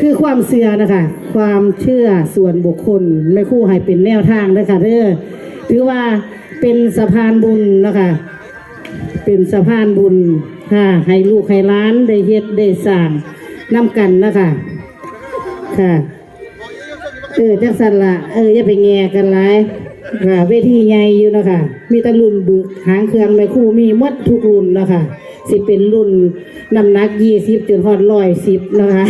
คือความเชื่อนะคะ ความเชื่อส่วนบุคคลไม่คู่ให้เป็นแนวทางนะคะเด้อถือว่าเป็นสะพานบุญนะคะเป็นสะพานบุญค่ะให้ลูกให้หล้านได้เฮ็ดได้สร้างนำกันนะคะค่ะเออจังสันละเอออย่าไปแง่กันหลายค่ะเวทีใหญ่อยู่นะคะมีตะรุ่นบึกหางเครื่องไม่คู่มีหมดทุกรุ่นนะคะสิเป็นรุ่น น้ำหนักยี่สิบจนฮอดร้อยสิบนะคะ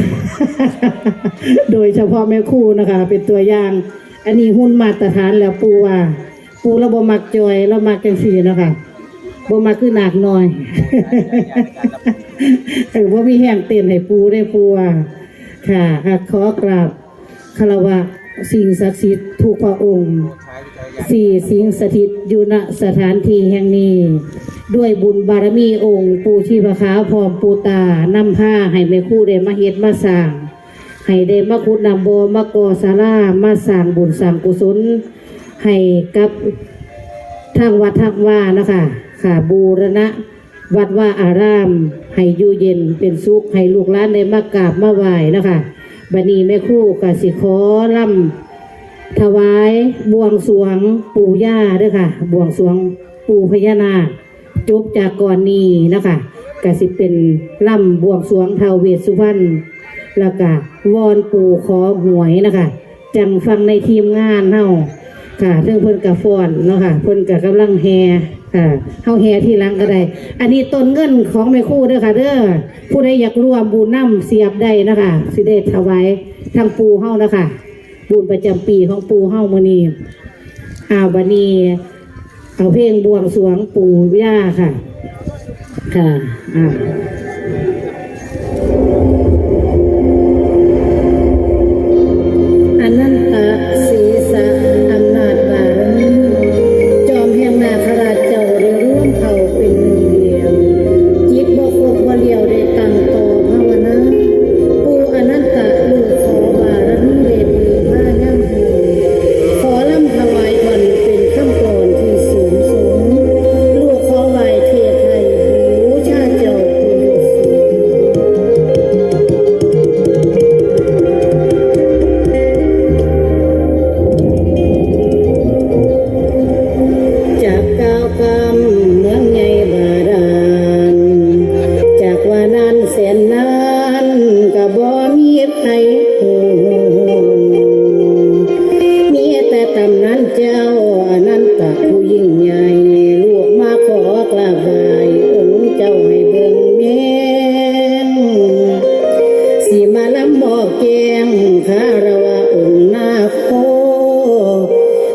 โดยเฉพาะแม่คู่นะคะ เป็นตัวอย่าง อันนี้หุ้นมาตรฐานแล้วปูว่า ปูเราบ่มักจอยเรามักจังสีนะคะบ่มักคือหนักหน่อยเออว่ามีแห้งเต้นให้ปูได้ปูว่าค่ะค่ะขอกราบคารวะสิ่งศักดิ์สิทธิ์ทุกพระองค์สี่สิ่งสถิตอยู่ณสถานที่แห่งนี้ ด้วยบุญบารมีองค์ ปูชีพขาพร้อมปูตานำผ้าให้แม่คู่ได้มาเฮ็ดมาสร้างให้ได้มาคุดนำโบมากอสารามาสร้างบุญสร้างกุศล ให้กับทางวัดทางว่านะคะค่ะบูรณะ วัดว่าอาราม ให้อยู่เย็นเป็นสุขให้ลูกหลานได้มากราบมาไหว้นะคะบัดนี้แม่คู่กสิขอล่ำถวายบวงสวงปู่ย่าด้วยค่ะ บวงสวงปู่พญานาค จบจากก่อนนี้นะคะกสิเป็นล่ำบวงสรวงเทาวเวสสุวรรณแล้วก็วอนปู่ขอหวยนะคะจังฟังในทีมงานเฮาค่ะเรื่องเพิ่นกับฟอนเนาะค่ะเพิ่นกับกำลังแฮค่ะเฮาแฮที่ลังก็ได้ อันนี้ต้นเงินของแม่คู่เด้อค่ะเด้อผู้ใดอยากร่วมบุญน้ำเสียบได้นะคะสิได้ถวายทางปูเฮานะคะบุญประจำปีของปูเฮามื้อนี้อ้าวบัดนี้ เอาเพลงบวงสรวงปู่ย่าค่ะ ค่ะอ่า มาลำบอกเกงคารวะองค์นาโค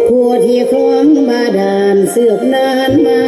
ผู้ที่คล้องบาดาลเสือบนานมา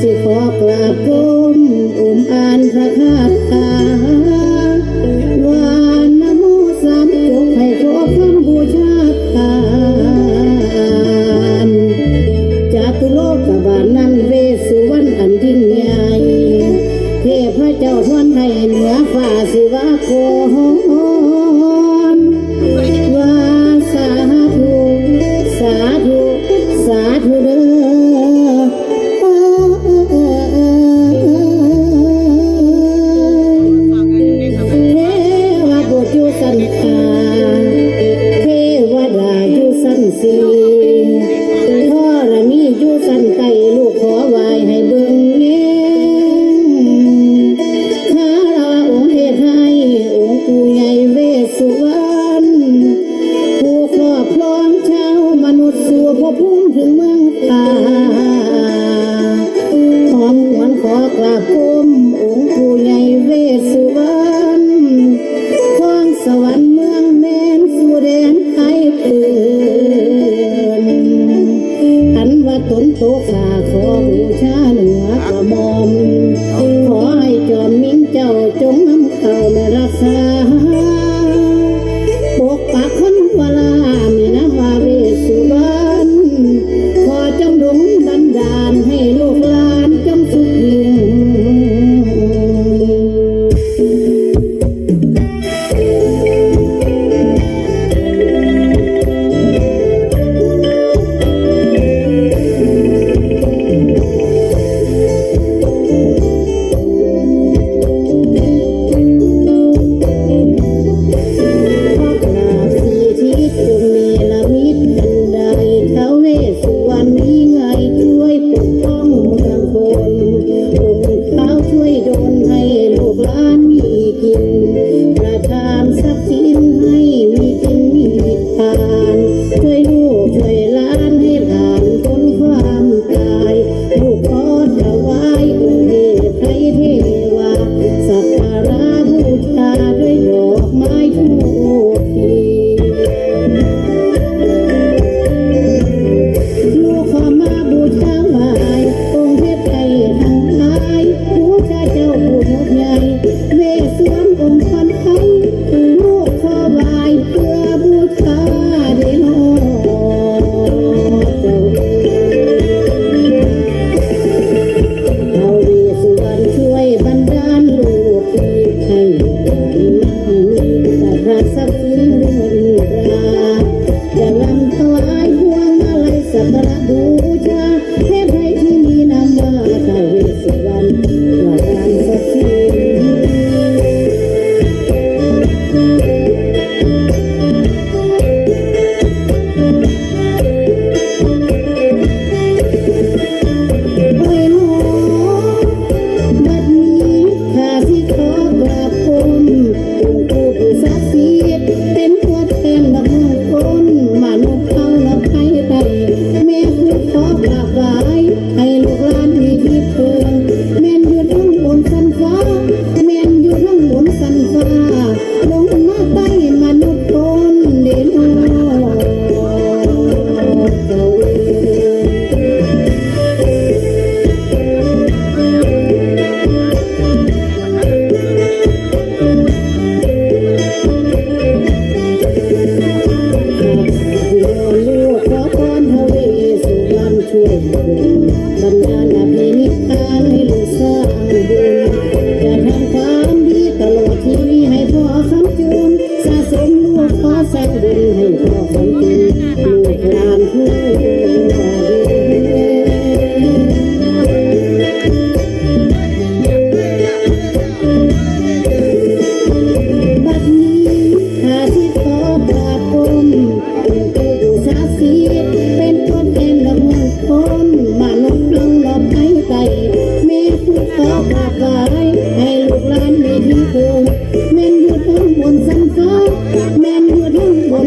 สิขอกราบก้มอุ้มอ่านพระคาถาวานนโมสามจงให้ขอคำบูชาทานจากตุโลกบาลนันเวสุวรรณอันยิ่งใหญ่เทพพเจ้าทวนให้เหนือฝ่าสิวาโค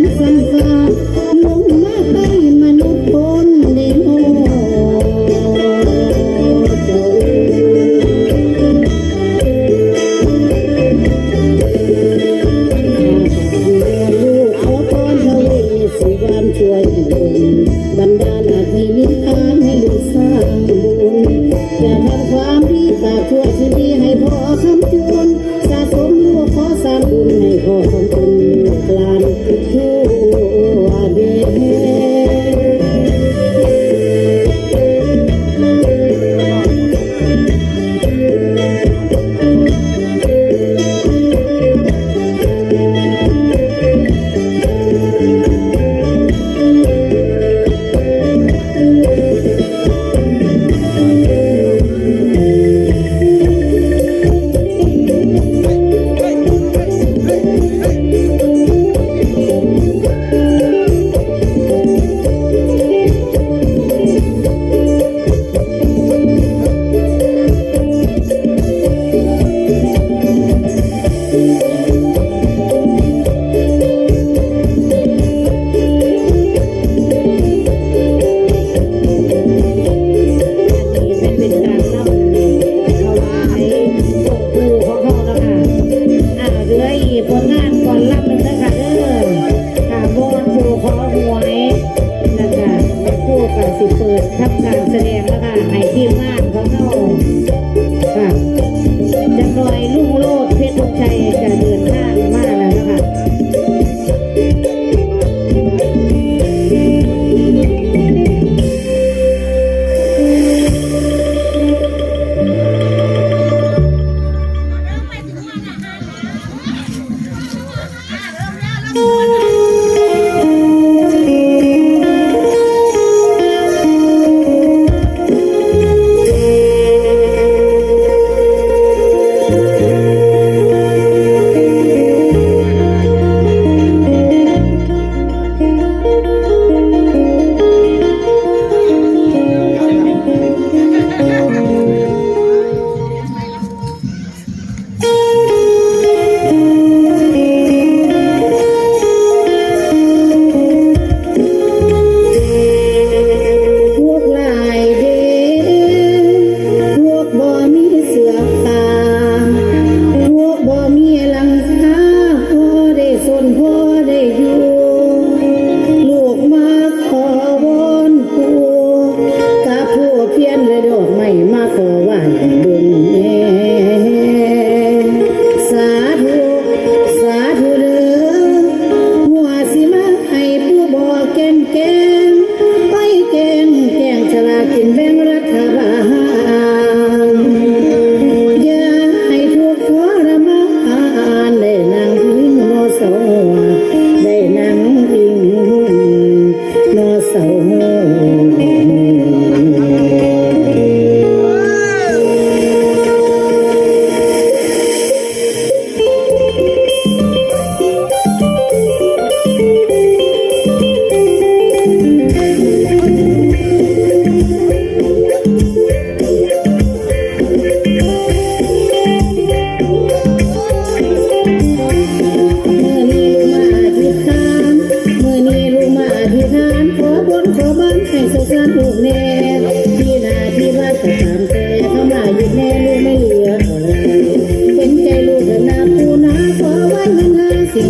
坤 แสดงแล้วค่ะให้ทีมงานเขาเข้าค่ะจะลอยลุ่งโลดเพชรชัยจะเดินทางมา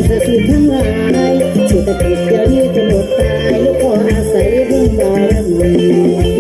จะสิทั้งหลายเศรตะกิจเดียวนี้จะหมดตายลูกขออาศัยบุญบารมี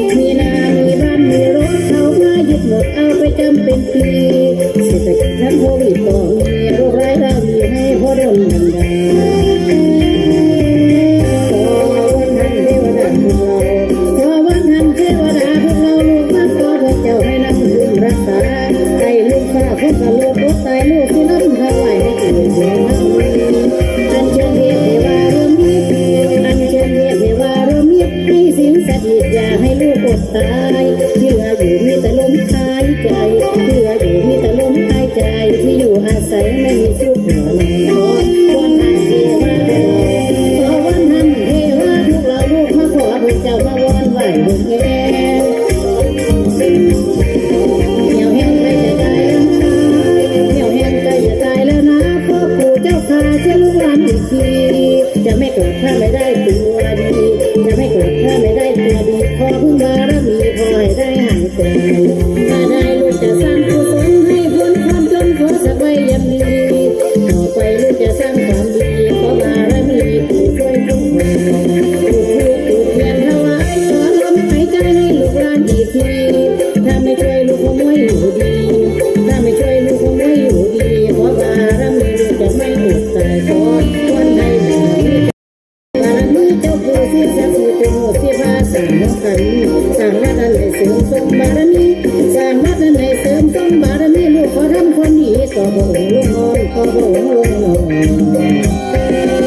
กันสร้างวัดอันให้เสริมสมบารมีสร้างวัดอันให้เสริมสมบารมีลูกขอทำคนดีต่อพระองค์ลงนอนต่อพระองค์ลงนอน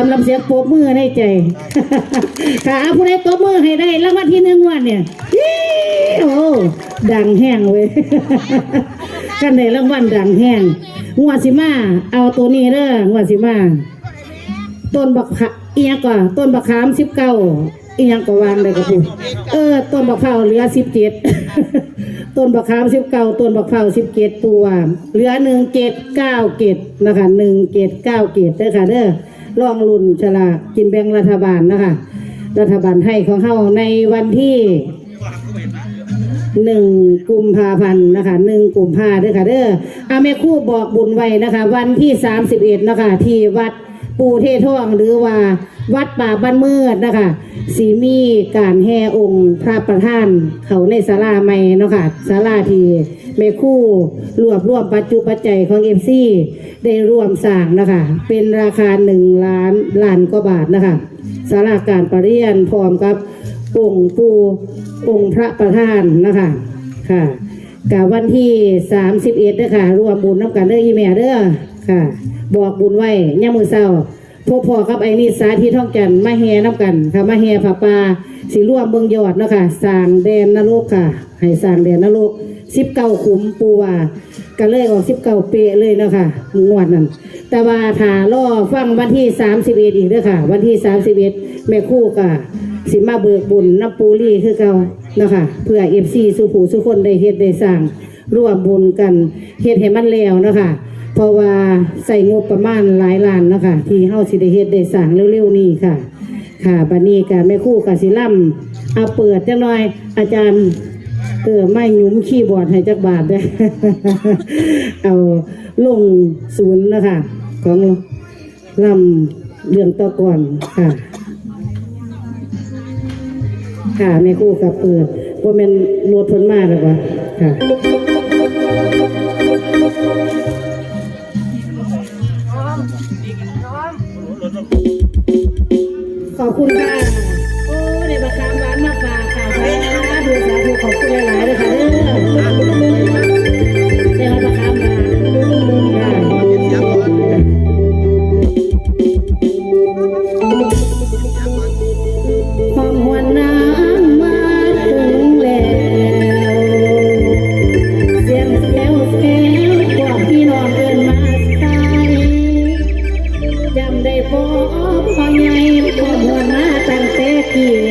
สำหรับเสียงปรบมือในใจค่ะเอาผู้ใดตบมือให้ได้รางวัลที่หนึ่งวันเนี่ยโอ้ดังแห้งเว้ยกันได้รางวัลดังแห้งงวดสิมาเอาตัวนี้เด้องวดสิมาต้นบักขะเอียงก่อนต้นบักขามสิบเก้าอียังก็วางได้ก็พูดเออต้นบักเผาเหลือสิบเจ็ดต้นบักขามสิบเก้าต้นบักเผาสิบเจ็ดปูว่าเหลือหนึ่งเกตเก้าเกตนะคะหนึ่งเกตเก้าเกตเด้อค่ะเด้อ ลองรุ่นฉลากกินแบ่งรัฐบาลนะคะ รัฐบาลให้ของเฮาในวันที่หนึ่งกุมภาพันธ์นะคะหนึ่งกุมภาเด้อค่ะเด้ออาแม่คู่บอกบุญไว้นะคะ วันที่สามสิบเอ็ดนะคะ ที่วัดปูเทท่องหรือว่าวัดป่าบ้านเมือดนะคะสีมีการแห่องค์พระประธานเขาในศาลาใหม่เนาะค่ะศาลาที่ แม่คู่รวบรวมปัจจุปัจจัยของเอฟซีได้รวมสร้างนะคะ เป็นราคาหนึ่งล้านล้านกว่าบาทนะคะศาลาการประเรียนพร้อมกับองค์ปูองค์พระประธานนะคะค่ะกับวันที่สามสิบเอ็ดเด้อค่ะรวมบุญน้ำกันเด้ออีแม่เด้อค่ะ บอกบุญไว้ย่ามมือเศร้าพบพอกับไอ้นี่สาธิตท่องจันมาแห่น้ำกันค่ะมาแห่ผับปลาสีร่วมเบืองยอดนะคะสร้างแดนนรกค่ะ ให้สร้างแดนนรก สิบเก้าขุมปูว่าก็เลยออกสิบเก้าเปะเลยเนาะค่ะงวดนั้น แต่ว่าถ้ารอฟังวันที่สามสิบเอ็ดอีกเด้อค่ะ วันที่สามสิบเอ็ดแม่คู่กะสิมาเบิกบุญน้ำปูรี่คือเก่านะคะเพื่อเอฟซีสุผูสุคนได้เฮ็ดได้สร้างร่วมบุญกันเฮ็ดให้มันแล้วนะคะเพราะว่าใส่งบประมาณหลายล้านนะคะที่เฮาสิได้เฮ็ดได้สร้างเร็วๆนี้ค่ะ ค่ะบัดนี้ก็แม่คู่กสิล่ำเอาเปิดจังหน่อยอาจารย์ ออไม่หยุ้มขี้บอดให้จักบาทเด้เอาลงศูนย์นะคะของลำเรื่องต่อก่อนค่ะ ค่ะแม่คู่กับเปิดว่าเป็นรถพ้นมากแล้ววะค่ะขอบคุณค่ะ หลายๆเลยค่ะเด้อในบักคามหวาความหวนน้ำมาถึงแล้ว เสียงแซวแซวพวกพี่น้องเอินมาใส่จำได้บความใหญ่ความหวนมาตั้งแต่กี่